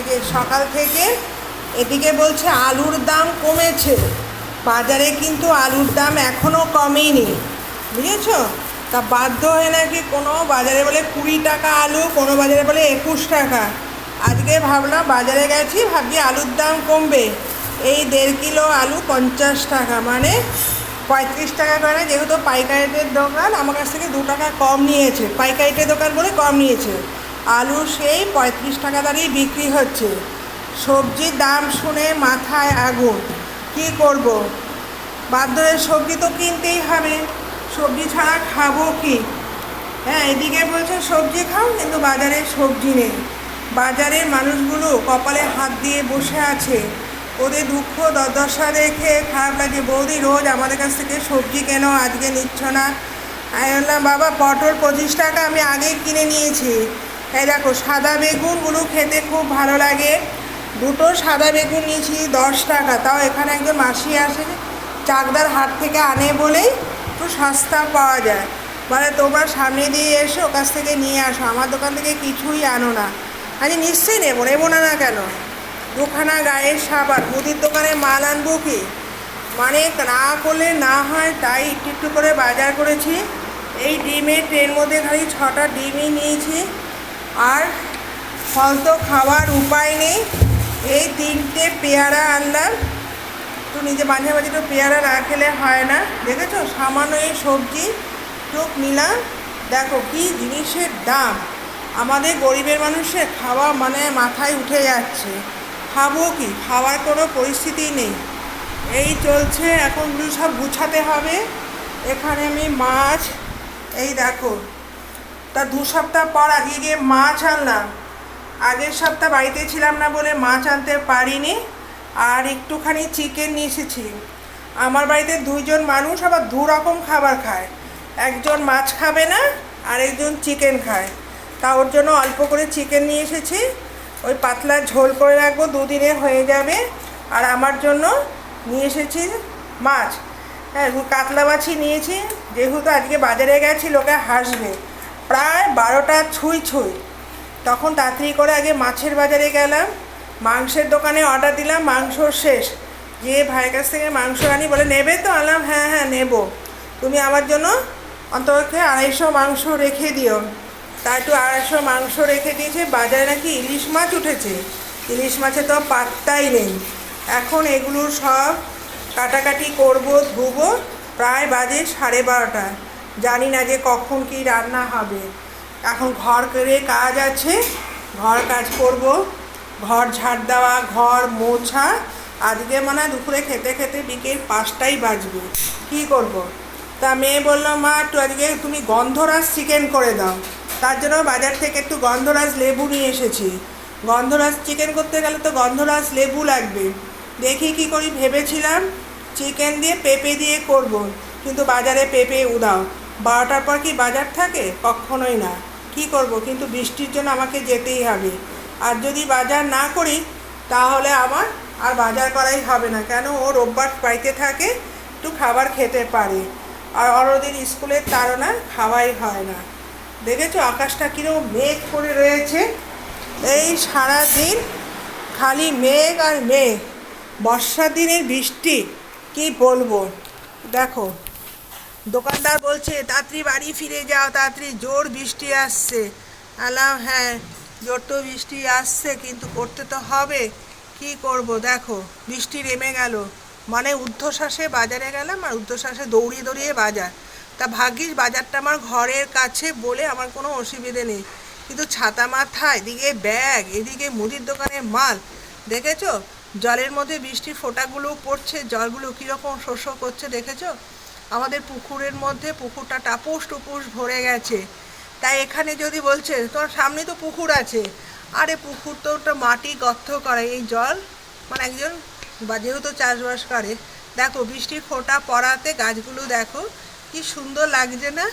এই যে সকাল থেকে এদিকে বলছে আলুর দাম কমেছে। বাজারে কিন্তু আলুর দাম এখনও কমেনি। বুঝেছ? তা বাধ্য হয়ে নাকি কোনো বাজারে বলে কুড়ি টাকা আলু, কোনো বাজারে বলে একুশ টাকা। আজকে ভাবলাম বাজারে গেছি, ভাবছি আলুর দাম কমবে। এই দেড় কিলো আলু পঞ্চাশ টাকা মানে পঁয়ত্রিশ টাকা করে। যেহেতু পাইকারিদের দোকান, আমার কাছ থেকে দু টাকা কম নিয়েছে। পাইকারিদের দোকান বলে কম নিয়েছে। আলু সেই পঁয়ত্রিশ টাকা দাঁড়িয়ে বিক্রি হচ্ছে। সবজির দাম শুনে মাথায় আগুন। কি করব। হয়ে সবজি তো কিনতেই হবে। সবজি ছাড়া খাব কি? হ্যাঁ এদিকে বলছে সবজি খাও, কিন্তু বাজারে সবজি নেই। বাজারের মানুষগুলো কপালে হাত দিয়ে বসে আছে। ওদের দুঃখ দুর্দশা দেখে খারাপ লাগে। বৌদি, রোজ আমাদের কাছ থেকে সবজি কেন আজকে নিচ্ছ না? আমি বললাম বাবা, পটল পঁচিশ টাকা আমি আগেই কিনে নিয়েছি। এই দেখো, সাদা বেগুনগুলো খেতে খুব ভালো লাগে। দুটো সাদা বেগুন নিয়েছি, দশ টাকা। তাও এখানে একজন মাসি আসে চাকদার হাট থেকে আনে বলেই একটু সস্তা পাওয়া যায়। মানে তোমরা সামনে দিয়ে এসে ওর কাছ থেকে নিয়ে আসো। আমার দোকান থেকে কিছুই আনো না। আমি নিশ্চয়ই নেব নেব না না কেন? দুখানা গায়ের সাবান, মুদির দোকানে মাল আনব কি? মানে না করলে না হয়, তাই একটু একটু করে বাজার করেছি। এই ডিমের ট্রেন মধ্যে খালি ছটা ডিমই নিয়েছি। আর ফল তো খাওয়ার উপায় নেই। এই তিনটে পেয়ারা আনলাম। তো নিজে মাঝে মাঝে তো পেয়ারা না খেলে হয় না। দেখেছ? সামান্য এই সবজি টুক নিলাম। দেখো কি জিনিসের দাম। আমাদের গরিবের মানুষের খাওয়া মানে মাথায় উঠে যাচ্ছে। খাব কি? খাওয়ার কোনো পরিস্থিতি নেই। এই চলছে, এখন সব গুছাতে হবে। এখানে আমি মাছ, এই দেখো তা দু সপ্তাহ পর আজকে গিয়ে মাছ আনলাম। আগের সপ্তাহ বাড়িতে ছিলাম না বলে মাছ আনতে পারিনি, আর একটুখানি চিকেন নিয়ে এসেছি। আমার বাড়িতে দুইজন মানুষ আবার দু রকম খাবার খায়। একজন মাছ খাবে না, আর একজন চিকেন খায়। তা ওর জন্য অল্প করে চিকেন নিয়ে এসেছি। ওই পাতলা ঝোল করে রাখব, দুদিনে হয়ে যাবে। আর আমার জন্য নিয়ে এসেছি মাছ। হ্যাঁ কাতলা মাছই নিয়েছি। যেহেতু আজকে বাজারে গেছি, লোকে হাসবে। প্রায় বারোটা ছুঁই ছুঁই। তখন তাড়াতাড়ি করে আগে মাছের বাজারে গেলাম। মাংসের দোকানে অর্ডার দিলাম, মাংস শেষ। যে ভাইয়ের কাছ থেকে মাংস আনি, বলে, নেবে তো? আনলাম হ্যাঁ হ্যাঁ নেব। তুমি আমার জন্য অন্তপক্ষে আড়াইশো মাংস রেখে দিও। তা একটু আড়াইশো মাংস রেখে দিয়েছে। বাজারে নাকি ইলিশ মাছ উঠেছে। ইলিশ মাছে তো পাত্তাই নেই। এখন এগুলো সব কাটাকাটি করব, ধুবো। প্রায় বাজে সাড়ে বারোটা। জানি না যে কখন কি রান্না হবে। এখন ঘর করে কাজ আছে, ঘর কাজ করব। ঘর ঝাড় দেওয়া, ঘর মোছা। আজকে মনে দুপুরে খেতে খেতে বিকেল পাঁচটাই বাজবে। কী করব। তা মেয়ে বলল, মা, একটু আজকে তুমি গন্ধরাজ চিকেন করে দাও। তার জন্য বাজার থেকে একটু গন্ধরাজ লেবু নিয়ে এসেছি। গন্ধরাজ চিকেন করতে গেলে তো গন্ধরাজ লেবু লাগবে। দেখি কি করি ভেবেছিলাম। চিকেন দিয়ে পেঁপে দিয়ে করব। কিন্তু বাজারে পেঁপে উদাও বারোটার পর কি বাজার থাকে? কখনোই না। কি করব? কিন্তু বৃষ্টির জন্য আমাকে যেতেই হবে। আর যদি বাজার না করি, তাহলে আমার আর বাজার করাই হবে না। কেন? ও রোববার বাড়িতে থাকে, একটু খাবার খেতে পারে। আর অরদিন স্কুলের তাড়না খাওয়াই হয় না। দেখেছ আকাশটা কীরকম মেঘ করে রয়েছে? এই সারা দিন খালি মেঘ আর মেঘ। বর্ষার দিনের বৃষ্টি, কি বলব? দেখো দোকানদার বলছে, তাড়াতাড়ি বাড়ি ফিরে যাও, তাড়াতাড়ি, জোর বৃষ্টি আসছে। আলাম হ্যাঁ জোর তো বৃষ্টি আসছে, কিন্তু করতে তো হবে। কি করব, দেখো, বৃষ্টি নেমে গেল। মানে ঊর্ধ্বশ্বাসে বাজারে গেলাম আর ঊর্ধ্বশ্বাসে দৌড়িয়ে দৌড়িয়ে বাজার। তা ভাগ্যিস বাজারটা আমার ঘরের কাছে বলে আমার কোনো অসুবিধে নেই। কিন্তু ছাতা মাথা এদিকে ব্যাগ, এদিকে মুদির দোকানের মাল, দেখেছ? জলের মধ্যে বৃষ্টির ফোঁটাগুলো পড়ছে, জলগুলো কীরকম শস্য করছে, দেখেছ? আমাদের পুকুরের মধ্যে পুকুরটা টাপুস টুপুস ভরে গেছে। তাই এখানে যদি বলছে তোমার সামনে তো পুকুর আছে। আরে পুকুর তো ওটা মাটি গর্ত করে, এই জল মানে একজন বা যেহেতু চাষবাস করে। দেখো বৃষ্টির ফোঁটা পড়াতে গাছগুলো দেখো, কি সুন্দর লাগছে না?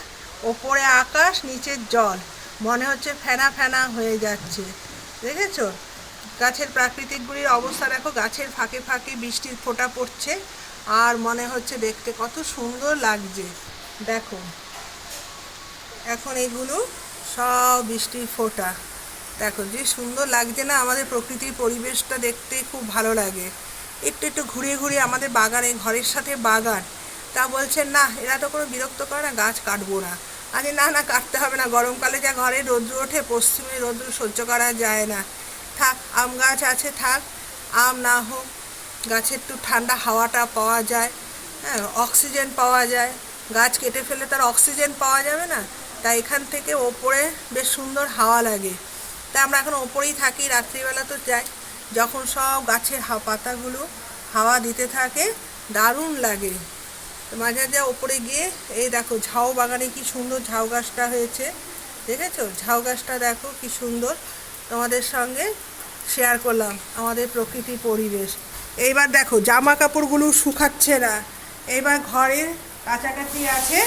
ওপরে আকাশ, নিচের জল। মনে হচ্ছে ফেনা ফেনা হয়ে যাচ্ছে। দেখেছ? গাছের প্রাকৃতিকগুলির অবস্থা দেখো, গাছের ফাঁকে ফাঁকে বৃষ্টির ফোঁটা পড়ছে। আর মনে হচ্ছে দেখতে কত সুন্দর লাগছে। দেখো। এখন এগুলো সব বৃষ্টির ফোঁটা। দেখো, যে সুন্দর লাগছে না, আমাদের প্রকৃতির পরিবেশটা দেখতে খুব ভালো লাগে। একটু একটু ঘুরিয়ে ঘুরিয়ে আমাদের বাগানে, ঘরের সাথে বাগান। তা বলছেন, না, এরা তো কোনো বিরক্ত করে না, গাছ কাটবো না। আরে না না, কাটতে হবে না। গরমকালে যা ঘরে রৌদ্র ওঠে, পশ্চিমে রৌদ্র সহ্য করা যায় না। থাক, আম গাছ আছে, থাক। আম না হোক গাছে একটু ঠান্ডা হাওয়াটা পাওয়া যায় হ্যাঁ অক্সিজেন পাওয়া যায়। গাছ কেটে ফেলে তার অক্সিজেন পাওয়া যাবে না, তাই এখান থেকে ওপরে বেশ সুন্দর হাওয়া লাগে। তাই আমরা এখন ওপরেই থাকি, রাত্রিবেলা তো যাই। যখন সব গাছের হা পাতাগুলো হাওয়া দিতে থাকে, দারুণ লাগে। মাঝে মাঝে ওপরে গিয়ে, এই দেখো ঝাউ বাগানে কি সুন্দর ঝাউ গাছটা হয়েছে, দেখেছ? ঝাউ গাছটা দেখো কি সুন্দর। তোমাদের সঙ্গে শেয়ার করলাম আমাদের প্রকৃতি পরিবেশ। এইবার দেখো জামা কাপড়গুলো শুকাচ্ছে না। এইবার ঘরের কাছাকাছি আছে,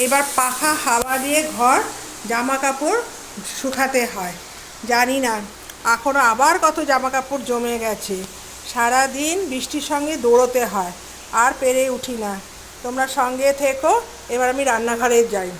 এইবার পাখা হাওয়া দিয়ে ঘর জামা কাপড় শুকাতে হয়। জানি না এখনও আবার কত জামা কাপড় জমে গেছে। সারা দিন বৃষ্টির সঙ্গে দৌড়োতে হয়, আর পেরে উঠি না। তোমরা সঙ্গে থেকো, এবার আমি রান্নাঘরে যাই।